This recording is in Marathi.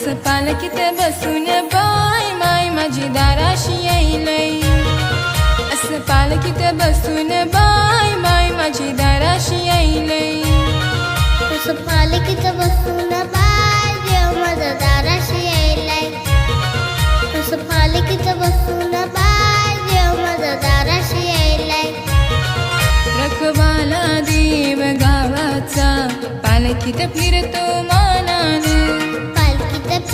असं पालखीत बसून बाय माय माझी दाराशी येईलय असं पालखीत बसून बाय माय माझी दाराशी येईलय तसं पालखीचं बसून बाय देव माझा दाराशी यायलाय तसं पालखीचं बसून बाय देव माझा दाराशी यायलाय रखवाला देव गावाचा पालखीत फिरतो पालखीत